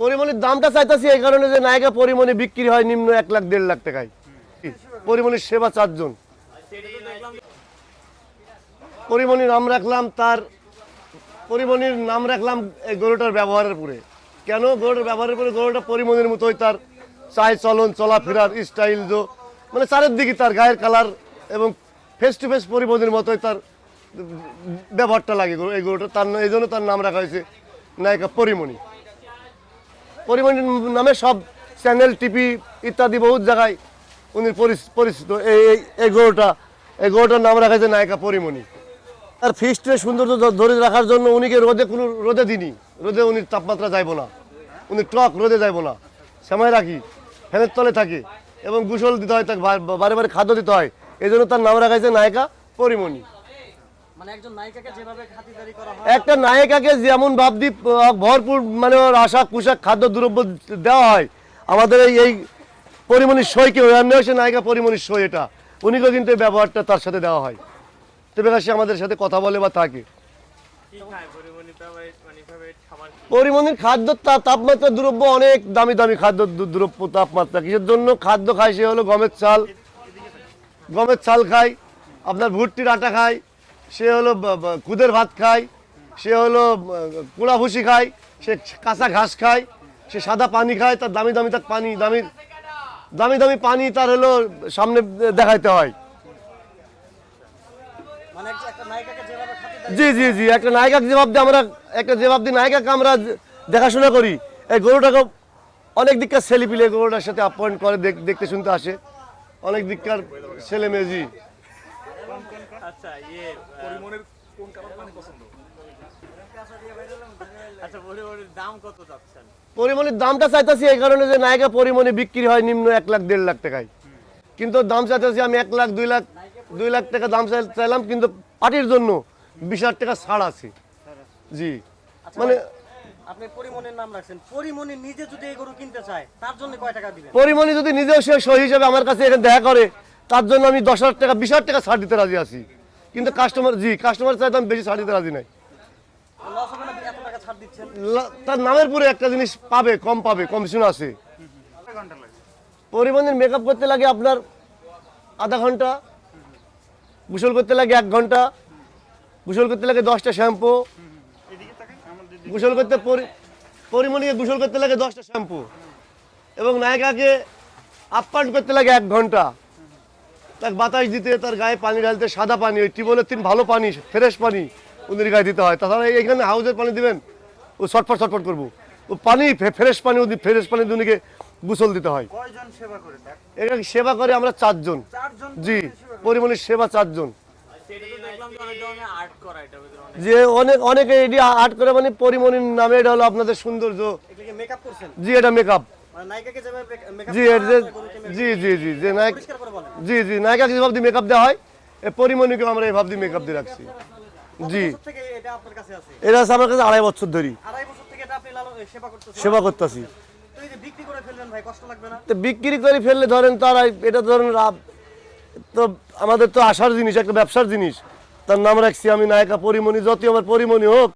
পরিমণির দামটা চাইতেছি এই কারণে যে নায়িকা পরিমণি বিক্রি হয় নিম্ন এক লাখ, দেড় লাখ টাকায়। পরিমণির সেবা চারজন। পরিমণির নাম রাখলাম তার, পরিমণির নাম রাখলাম এই গরুটার ব্যবহারের পরে কেন গরুটার ব্যবহারের পরে গরুটা পরিমণির মতোই তার চাই, চলন, চলাফেরার স্টাইল যো মানে চারিদিকে তার গায়ের কালার এবং ফেস টু ফেস পরিমণির মতোই তার ব্যবহারটা লাগে এই গরুটা। তার, এই জন্য তার নাম রাখা হয়েছে নায়িকা পরিমণি। পরিমণির নামে সব চ্যানেল, টিভি ইত্যাদি বহুত জায়গায় উনি পরিচিত। এই এই- গরুটা, এই গরুটার নাম রাখা নায়িকা পরিমণি। আর ফিস্টের সৌন্দর্য ধরে রাখার জন্য উনিকে রোদে কোনো রোদে দিনি রোদে উনি তাপমাত্রা যাইব না উনি টক রোদে যাইব না সময় রাখি, ফ্যানের তলে থাকে এবং গোসল দিতে হয়, তাকে বারে বারে খাদ্য দিতে হয়। এই জন্য তার নাম রাখা হয়েছে নায়িকা পরিমণি। একটা নায়িকাকে যেমন ভাবদি ভরপুর মানে ওর আশাক পোশাক খাদ্য দ্রব্য দেওয়া হয় আমাদের এই এই পরিমণির সইকে সে নায়িকা পরিমণির সই এটা। উনিকেও কিন্তু এই ব্যবহারটা তার সাথে দেওয়া হয়। তবে সে আমাদের সাথে কথা বলে বা থাকে। মানে পরিমণির খাদ্য তাপমাত্রা দ্রব্য অনেক দামি দামি খাদ্য দ্রব্য তাপমাত্রা। কিসের জন্য খাদ্য খায় সে হলো গমের চাল। গমের চাল খায় আপনার ভুট্টির আটা খায় সে হলো খুদের ভাত খায় সে হলো কুড়া ভুসি খায় সে কাঁচা ঘাস খায় সে সাদা পানি খায় তার দামি দামি তার পানি দামি দামি দামি পানি তার হলো সামনে দেখাইতে হয়। মানে জি জি জি একটা নায়িকা জবাব দিয়ে আমরা একটা জবাব দিয়ে নায়িকাকে আমরা দেখাশোনা করি এই গরুটাকে অনেক দিককার ছেলে পিলে গরুটার সাথে আপয়েন্ট করে দেখ- দেখতে শুনতে আসে। অনেক দিককার ছেলে মেয়ে জি। আচ্ছা ইয়ে পরিমণির কোন কালার পানি পছন্দ? আচ্ছা পরিমণির দাম কত চাচ্ছেন? পরিমণির দামটা চাইতেছি এই কারণে যে নায়িকা পরিমণি বিক্রি হয় নিম্ন এক লাখ দেড় লাখ টাকায়। কিন্তু দাম চাইতেছি আমি এক লাখ দুই লাখ দুই লাখ টাকা দাম চাইলাম কিন্তু পার্টির জন্য বিশ হাজার টাকা ছাড় আছে। জি। আচ্ছা, মানে আপনি পরিমণির নাম রাখছেন। পরিমণি নিজে যদি এই গরু কিনতে চায় তার জন্য কয় টাকা দিবেন? পরিমণি যদি নিজেও সে সই হিসেবে আমার কাছে এখানে দেখা করে তার জন্য আমি দশ হাজার টাকা, বিশ হাজার টাকা ছাড় দিতে রাজি আছি। কিন্তু কাস্টমার জি কাস্টমার চাইতে আমি বেশি ছাড় দিতে রাজি নাই। তার নামের পরে একটা জিনিস পাবে, কম পাবে কমিশন আছে। পরিবহনের মেকআপ করতে লাগে আপনার আধা ঘণ্টা, গোসল করতে লাগে এক ঘণ্টা, গোসল করতে লাগে দশটা শ্যাম্পু গোসল করতে পরি- পরিমণিকে গোসল করতে লাগে দশটা শ্যাম্পু এবং নায়িকাকে আপ্যায়ন করতে লাগে এক ঘণ্টা। তাকে বাতাস দিতে তার গায়ে পানি ঢালতে সাদা পানি ওই টিউবওয়েলের তিন ভালো পানি ফ্রেশ পানি ওদের গায়ে দিতে হয়। তাছাড়া এইখানে হাউজের পানি দিবেন ও ছটফট ছটফট করব। ও পানি ফ্রেশ পানি ওদের ফ্রেশ পানি দুনিকে গোসল দিতে হয়। কয়জন সেবা করে আমরা চারজন। জি পরিমণির সেবা চারজন। যে অনেক অনেক এটি আর্ট করে মানে পরিমণির নামে এটা হলো আপনাদের সৌন্দর্য। জি এটা মেকআপ জি এর যে- জি জি জি যে নায়ক জি জি নায়িকাকে যেভাবে দিয়ে মেকআপ দেওয়া হয় এই আমরা এইভাবে দিয়ে মেকআপ দিয়ে রাখছি। জি। এটা আছে? আমার কাছে আড়াই বছর ধরি সেবা করতেছি। বিক্রি করে ফেললে ধরেন তার এটা ধরেন তো আমাদের তো আসার জিনিস একটা ব্যবসার জিনিস। তার নাম রাখছি আমি নায়িকা পরিমণি যতই আমার পরিমণি হোক।